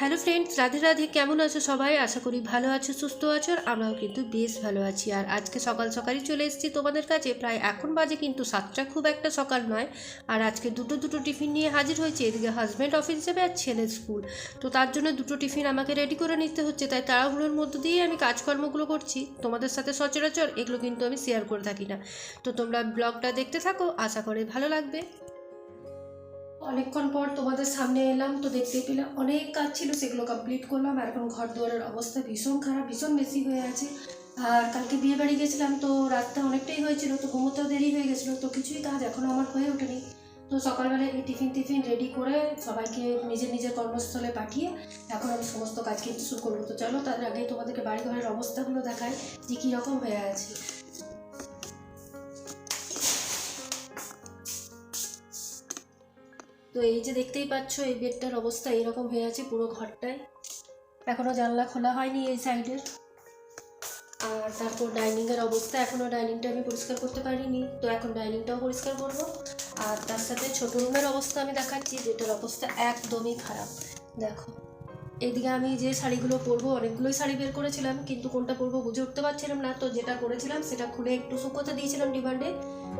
Hello friends, Radhe Radhe, কেমন আছো সবাই? আশা করি ভালো আছো, সুস্থ আছো, আর আমরাও কিন্তু বেশ ভালো আছি। আর আজকে সকাল সকালই চলে এসেছি তোমাদের কাছে। প্রায় এখন বাজে কিন্তু সাতটা, খুব একটা সকাল নয়। আর আজকে দুটো দুটো টিফিন নিয়ে হাজির হয়েছে। এদিকে হাজব্যান্ড অফিস যাবে আর ছেলে স্কুল তো তার জন্য দুটো টিফিন আমাকে রেডি করে নিতে হচ্ছে। তাই তাড়াহুড়োর মধ্য দিয়ে আমি কাজকর্মগুলো করছি। তোমাদের সাথে সচরাচর এগুলো কিন্তু আমি শেয়ার করে থাকি না। তো তোমরা ব্লগটা দেখতে থাকো, আশা করে ভালো লাগবে। অনেকক্ষণ পর তোমাদের সামনে এলাম, তো দেখতে পেলাম অনেক কাজ ছিল, সেগুলো কমপ্লিট করলাম, আর এখন ঘর দুয়ারের অবস্থা ভীষণ খারাপ, ভীষণ বেশি হয়ে আছে। আর কালকে বিয়ে বাড়ি গেছিলাম, তো রাতটা অনেকটাই হয়েছিল, তো ঘুমোতেও দেরি হয়ে গেছিল, তো কিছুই কাজ এখনও আমার হয়ে ওঠেনি। তো সকালবেলা এই টিফিন টিফিন রেডি করে সবাইকে নিজের নিজের কর্মস্থলে পাঠিয়ে এখন আমি সমস্ত কাজ কিন্তু শুরু করব। তো চলো তার আগে তোমাদেরকে বাড়ি ঘরের অবস্থাগুলো দেখায় যে কীরকম হয়ে আছে। তো এই যে দেখতেই পাচ্ছ, এই বেডটার অবস্থা এরকম হয়ে আছে পুরো ঘরটায় এখনও জানলা খোলা হয়নি এই সাইডের আর তারপর ডাইনিংয়ের অবস্থা এখনও ডাইনিংটা আমি পরিষ্কার করতে পারিনি, তো এখন ডাইনিংটাও পরিষ্কার করব। আর তার সাথে ছোট রুমের অবস্থা আমি দেখাচ্ছি, যেটার অবস্থা একদমই খারাপ। দেখো, এদিকে আমি যে শাড়িগুলো পরবো, অনেকগুলোই শাড়ি বের করেছিলাম, কিন্তু কোনটা পরবো বুঝে উঠতে পারছিলাম না। তো যেটা করেছিলাম, সেটা খুলে একটু শুকোতে দিয়েছিলাম ডিমান্ডে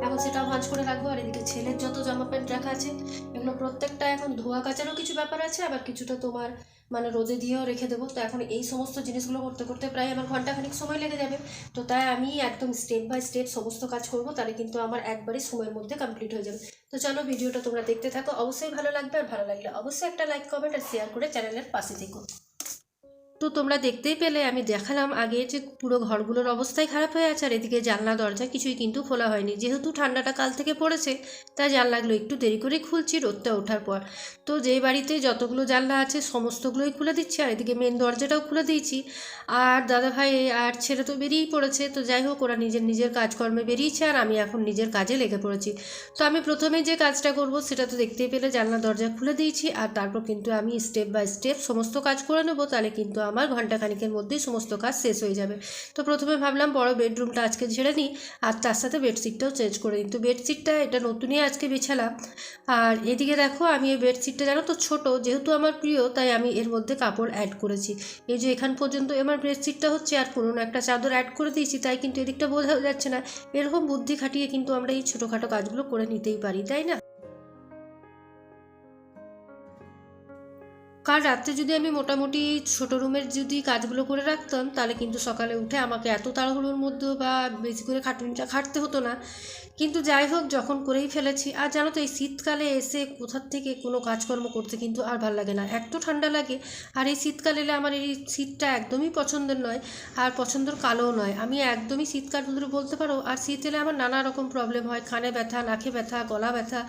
এখন সেটাও ভাঁজ করে রাখব। আর এদিকে ছেলের যত জামা প্যান্ট রাখা আছে এগুলো প্রত্যেকটা এখন ধোয়া কাচারও কিছু ব্যাপার আছে, আবার কিছুটা তোমার মানে রোদে দিয়েও রেখে দেবো। তো এখন এই সমস্ত জিনিসগুলো করতে করতে প্রায় আমার ঘন্টাখানিক সময় লেগে যাবে। তো তাই আমি একদম স্টেপ বাই স্টেপ সমস্ত কাজ করব, তাহলে কিন্তু আমার একবারই সময়ের মধ্যে কমপ্লিট হয়ে যাবে। তো চলো ভিডিওটা তোমরা দেখতে থাকো। অবশ্যই ভালো লাগবে, আর ভালো লাগলে অবশ্যই একটা লাইক কমেন্ট আর শেয়ার করে চ্যানেলের পাশে থেকো। তো তোমরা দেখতেই পেলে, আমি দেখালাম আগে যে পুরো ঘরগুলোর অবস্থাই খারাপ হয়ে আছে, আর এদিকে জানলা, দরজা কিছুই কিন্তু খোলা হয়নি। যেহেতু ঠান্ডাটা কাল থেকে পড়েছে, তাই জানলাগুলো একটু দেরি করে খুলছি রোদটা ওঠার পর। তো যে বাড়িতে যতগুলো জানলা আছে, সমস্তগুলোই খুলে দিচ্ছি, আর এদিকে মেন দরজাটাও খুলে দিয়েছি। আর দাদা ভাই আর ছেলে তো বেরিয়েই পড়েছে, তো যাই হোক, ওরা নিজের নিজের কাজকর্মে বেরিয়েছে, আর আমি এখন নিজের কাজে লেগে পড়েছি। তো আমি প্রথমে যে কাজটা করব, সেটা তো দেখতেই পেলে, জানলা, দরজা খুলে দিয়েছি, আর তারপর কিন্তু আমি স্টেপ বাই স্টেপ সমস্ত কাজ করে নেব, তাহলে কিন্তু আমার ঘণ্টা খানিকের মধ্যেই সমস্ত কাজ শেষ হয়ে যাবে। তো প্রথমে ভাবলাম বড় বেডরুমটা আজকে ঝেড়ে নিই, আর তার সাথে বেডশিটটাও চেঞ্জ করে নিই। তো বেডশিটটা এটা নতুনই আজকে বিছালাম। আর এদিকে দেখো, আমি এই বেডশিটটা জানো তো ছোট, যেহেতু আমার প্রিয়, তাই আমি এর মধ্যে কাপড় অ্যাড করেছি। এই যে এখান পর্যন্ত আমার বেডশিটটা হচ্ছে আর পুরোনো একটা চাদর অ্যাড করে দিয়েছি, তাই কিন্তু এদিকটা বোঝা যাচ্ছে না। এরকম বুদ্ধি খাটিয়ে কিন্তু আমরা এই ছোটোখাটো কাজগুলো করে নিতেই পারি, তাই না? কাল রাত্রে যদি আমি মোটামুটি ছোট রুমের যদি কাজগুলো করে রাখতাম, তাহলে কিন্তু সকালে উঠে আমাকে এত তাড়াহুড়োর মধ্যে বা বেশি করে খাটুনিটা খাটতে হতো না। কিন্তু যাই হোক, যখন করেই ফেলেছি। আর জানো তো, এই শীতকালে এসে কোথার থেকে কোনো কাজকর্ম করতে কিন্তু আর ভালো লাগে না। এক তো ঠান্ডা লাগে, আর এই শীতকালে এলে আমার এই শীতটা একদমই পছন্দের নয়, আর পছন্দের কালোও নয়। আমি একদমই শীতকাল ধরে বলতে পারো, আর শীত এলে আমার নানা রকম প্রবলেম হয়। কানে ব্যথা, নাকে ব্যথা, গলা ব্যথা।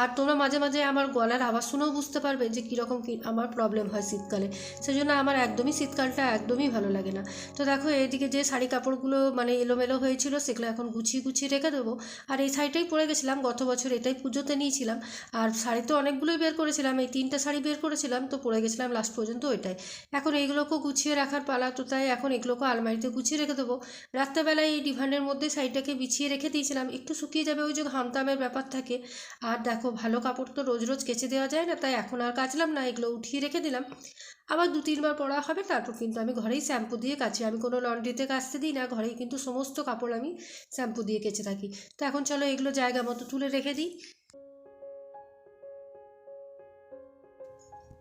আর তোমরা মাঝে মাঝে আমার গলার আওয়াজ শুনেও বুঝতে পারবে যে কীরকম কী আমার প্রবলেম হয় শীতকালে। সেই জন্য আমার একদমই শীতকালটা একদমই ভালো লাগে না। তো দেখো এইদিকে যে শাড়ি কাপড়গুলো মানে এলোমেলো হয়েছিল, সেগুলো এখন গুছিয়ে গুছিয়ে রেখে দেবো। আর এই শাড়িটাই পরে গেছিলাম, গত বছর এটাই পুজোতে নিয়েছিলাম। আর শাড়ি তো অনেকগুলোই বের করেছিলাম, এই তিনটা শাড়ি বের করেছিলাম, তো পরে গেছিলাম লাস্ট পর্যন্ত ওইটাই। এখন এইগুলোকেও গুছিয়ে রাখার পালা, তো তাই এখন এগুলোকে আলমারিতে গুছিয়ে রেখে দেবো। রাত্রেবেলায় এই ডিভানের মধ্যে শাড়িটাকে বিছিয়ে রেখে দিয়েছিলাম, একটু শুকিয়ে যাবে ওই যে ঘামতামের ব্যাপার থাকে। আর দেখো, ভালো কাপড় তো রোজ রোজ কেচে দেওয়া যায় না, তাই এখন আর কাচলাম না, এগুলো উঠিয়ে রেখে দিলাম। আবার দু তিনবার পরা হবে, তারপর কিন্তু আমি ঘরেই শ্যাম্পু দিয়ে কাচি। আমি কোনো লন্ড্রিতে কাচতে দিই না, ঘরেই কিন্তু সমস্ত কাপড় আমি শ্যাম্পু দিয়ে কেচে থাকি। তো এখন চলো এগুলো জায়গা মতো তুলে রেখে দিই।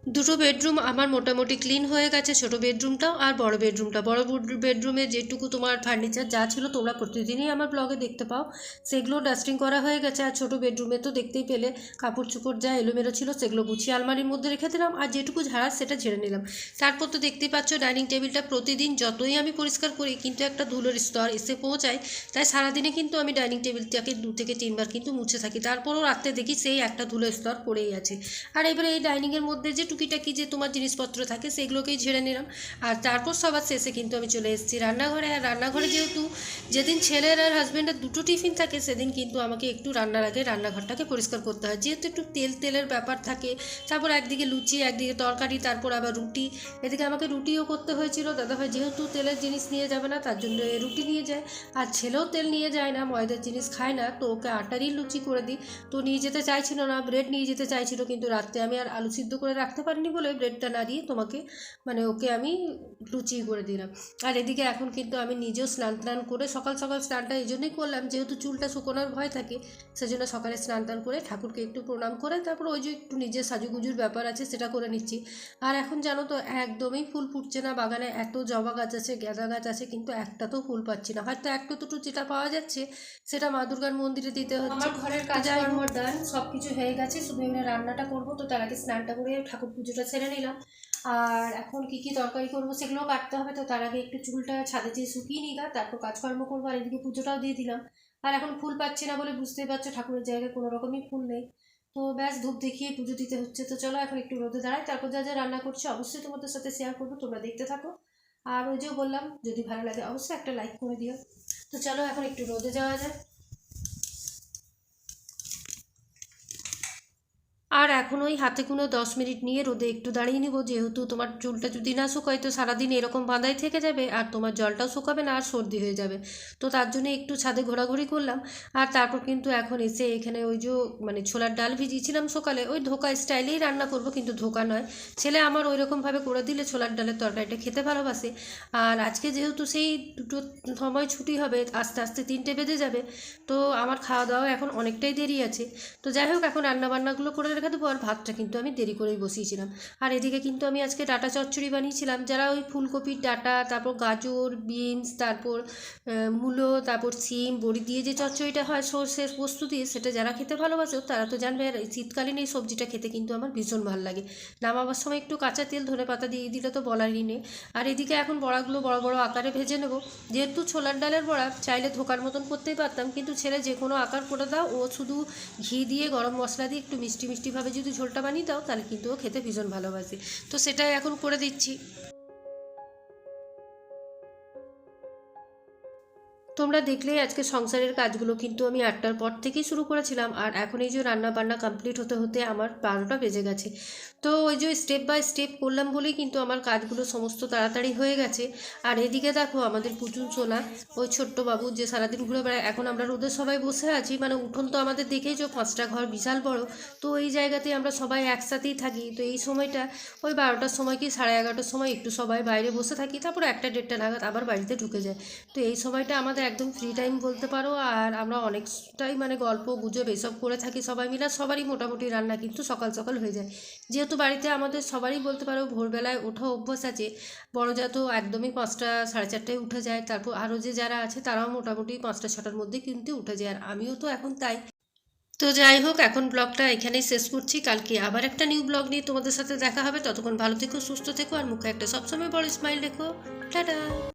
দুটো বেডরুম আমার মোটামুটি ক্লিন হয়ে গেছে, ছোট বেডরুমটাও আর বড় বেডরুমটা। বড় বেডরুমে যেটুকু তোমার ফার্নিচার যা ছিল তোমরা প্রতিদিনই আমার ব্লগে দেখতে পাও। সেগুলো ডাস্টিং করা হয়ে গেছে আর ছোট বেডরুমে তো দেখতেই পেলে কাপড় চোপড় যা এলোমেলো ছিল সেগুলো গুছিয়ে আলমারির মধ্যে রেখে দিলাম আর যেটুকু ঝাড়ার সেটা ঝেড়ে নিলাম। তারপর তো দেখতেই পাচ্ছ ডাইনিং টেবিলটা প্রতিদিন যতই আমি পরিষ্কার করি কিন্তু একটা ধুলোর স্তর এসে পৌঁছায়। তাই সারাদিনে কিন্তু আমি ডাইনিং টেবিলটাকে দু থেকে তিনবার কিন্তু মুছে থাকি। তারপরও রাত্রে দেখি সেই একটা ধুলোর স্তর পড়েই আছে। আর এবারে এই ডাইনিংয়ের মধ্যে যে টুকিটাকি যে তোমার জিনিসপত্র থাকে সেগুলোকেই ঝেড়ে নিলাম। আর তারপর সবার শেষে কিন্তু আমি চলে এসেছি রান্নাঘরে। আর রান্নাঘরে যেহেতু যেদিন ছেলের আর হাজব্যান্ডের দুটো টিফিন থাকে, সেদিন কিন্তু আমাকে একটু রান্নার আগে রান্নাঘরটাকে পরিষ্কার করতে হয়। যেহেতু একটু তেল তেলের ব্যাপার থাকে, তারপর একদিকে লুচি, একদিকে তরকারি, তারপর আবার রুটি। এদিকে আমাকে রুটিও করতে হয়েছিল। দাদাভাই যেহেতু তেলের জিনিস নিয়ে যাবে না, তার জন্য রুটি নিয়ে যায়। আর ছেলেও তেল নিয়ে যায় না, ময়দার জিনিস খায় না, তো ওকে আটারই লুচি করে দিই। তো নিয়ে যেতে চাইছিল না, ব্রেড নিয়ে যেতে চাইছিল, কিন্তু রাত্রে আমি আর আলু সিদ্ধ করে রাখতে থাকতে পারিনি বলে ব্রেডটা না দিয়ে তোমাকে মানে ওকে আমি লুচি করে দিলাম। আর এদিকে এখন কিন্তু আমি নিজেও স্নান টান করে সকাল সকাল স্নানটা এই জন্যই করলাম যেহেতু চুলটা শুকোনোর ভয় থাকে সেজন্য সকালে স্নান টান করে ঠাকুরকে একটু প্রণাম করে তারপর ওই যে একটু নিজের সাজুগুজুর ব্যাপার আছে সেটা করে নিচ্ছি। আর এখন জানো তো একদমই ফুল ফুটছে না বাগানে এত জবা গাছ আছে গাঁদা গাছ আছে কিন্তু একটাতেও ফুল পাচ্ছি না। হয়তো একটা দুটো যেটা পাওয়া যাচ্ছে সেটা মা দুর্গার মন্দিরে দিতে হচ্ছে। আমার ঘরের কাজকর্ম ডান সব কিছু হয়ে গেছে শুধু এবারে রান্নাটা করব তো তার আগে স্নানটা করে ঠাকুর পুজোটা ছেড়ে নিলাম। আর এখন কি কি তরকারি করব সেগুলোও কাটতে হবে। তো তার আগে একটু চুলটা ছাদে দিয়ে শুকিয়ে নিলাম তারপর কাজকর্ম করব, আর এদিকে পুজোটাও দিয়ে দিলাম। আর এখন ফুল পাচ্ছি না বলে বুঝতেই পারছ, ঠাকুরের জায়গায় কোনো রকমই ফুল নেই। তো ব্যাস, ধূপ দেখিয়ে পুজো দিতে হচ্ছে। তো চলো এখন একটু রোদে দাঁড়াই, তারপর যা যা রান্না করছি অবশ্যই তোমাদের সাথে শেয়ার করব, তোমরা দেখতে থাকো। আর ওই যে বললাম, যদি ভালো লাগে অবশ্যই একটা লাইক করে দিও। তো চলো এখন একটু রোদে যাওয়া যায় আর এখন ওই হাতে কোনো দশ মিনিট নিয়ে রোদে একটু দাঁড়িয়ে নিব। যেহেতু তোমার চুলটা যদি না শুকায়, তো সারাদিন এরকম বাঁধাই থেকে যাবে আর তোমার জলটাও শুকাবে না আর সর্দি হয়ে যাবে। তো তার জন্য একটু ছাদে ঘোরাঘুরি করলাম। আর তারপর কিন্তু এখন এসে এখানে ওই যে মানে ছোলার ডাল ভিজিয়েছিলাম সকালে, ওই ধোকা স্টাইলেই রান্না করব, কিন্তু ধোকা নয়। ছেলে আমার ওই রকমভাবে করে দিলে ছোলার ডালের তরকারিটা খেতে ভালোবাসে। আর আজকে যেহেতু সেই দুটো সময় ছুটি হবে, আস্তে আস্তে তিনটে বেজে যাবে, তো আমার খাওয়া দাওয়া এখন অনেকটাই দেরি আছে। তো যাই হোক, এখন রান্না বান্নাগুলো করে রেখে দেবো আর ভাতটা কিন্তু আমি দেরি করেই বসিয়েছিলাম। আর এদিকে কিন্তু আমি আজকে ডাটা চচ্চড়ি বানিয়েছিলাম। যারা ওই ফুলকপির ডাটা, তারপর গাজর, বিনস, তারপর মূলো, তারপর সিম, বড়ি দিয়ে যে চচ্চড়িটা হয়, সর্ষের পোস্ত দিয়ে, সেটা যারা খেতে ভালোবাসো, তারা তো জানবে, আর শীতকালীন এই সবজিটা খেতে কিন্তু আমার ভীষণ ভালো লাগে। নামাবার সময় একটু কাঁচা তেল, ধনে পাতা দিয়ে দিলে তো বলারই নেই। আর এদিকে এখন বড়াগুলো বড় বড় আকারে ভেজে নেব। যেহেতু ছোলার ডালের বড়া, চাইলে ধোকার মতন করতেই পারতাম, কিন্তু ছেলে যে কোনো আকার করে দাও। ও শুধু ঘি দিয়ে, গরম মশলা দিয়ে, একটু মিষ্টি মিষ্টি মিষ্টিভাবে যদি ঝোলটা বানিয়ে দাও, তাহলে কিন্তু ও খেতে ভীষণ ভালোবাসে। তো সেটাই এখন করে দিচ্ছি। তোমরা দেখলেই আজকে সংসারের কাজগুলো কিন্তু আমি আটটার পর থেকেই শুরু করেছিলাম আর এখন এই যে রান্না বান্না কমপ্লিট হতে হতে আমার বারোটা বেজে গেছে। তো ওই যে স্টেপ বাই স্টেপ করলাম বলেই কিন্তু আমার কাজগুলো সমস্ত তাড়াতাড়ি হয়ে গেছে। আর এদিকে দেখো আমাদের পুচুন সোনা ওই ছোট্ট বাবু যে সারাদিন ঘুরে বেড়ায়, এখন আমরা রোদে সবাই বসে আছি মানে উঠোন তো আমাদের দেখেই যে পাঁচটা ঘর বিশাল বড়, তো এই জায়গাতে আমরা সবাই একসাথেই থাকি। তো এই সময়টা ওই বারোটার সময় কি সাড়ে এগারোটার সময় একটু সবাই বাইরে বসে থাকি, তারপর একটা দেড়টা নাগাদ আবার বাড়িতে ঢুকে যায়। তো এই সময়টা আমাদের একদম ফ্রি টাইম বলতে পারো, আর আমরা অনেকটাই মানে গল্প, গুজব এসব করে থাকি সবাই মিলে সবারই মোটামুটি রান্না কিন্তু সকাল সকাল হয়ে যায়। যেহেতু বাড়িতে আমাদের সবারই বলতে পারো ভোরবেলায় ওঠা অভ্যাস আছে বড় যা তো একদমই পাঁচটা সাড়ে চারটায় উঠে যায়, তারপর আরও যে যারা আছে তারাও মোটামুটি পাঁচটা ছটার মধ্যে কিন্তু উঠে যায়, আর আমিও তো এখন তাই। তো যাই হোক, এখন ব্লগটা এখানেই শেষ করছি, কালকে আবার একটা নিউ ব্লগ নিয়ে তোমাদের সাথে দেখা হবে, ততক্ষণ ভালো থেকো, সুস্থ থেকো, আর মুখে একটা সবসময় বড় স্মাইল রেখো। টাটা!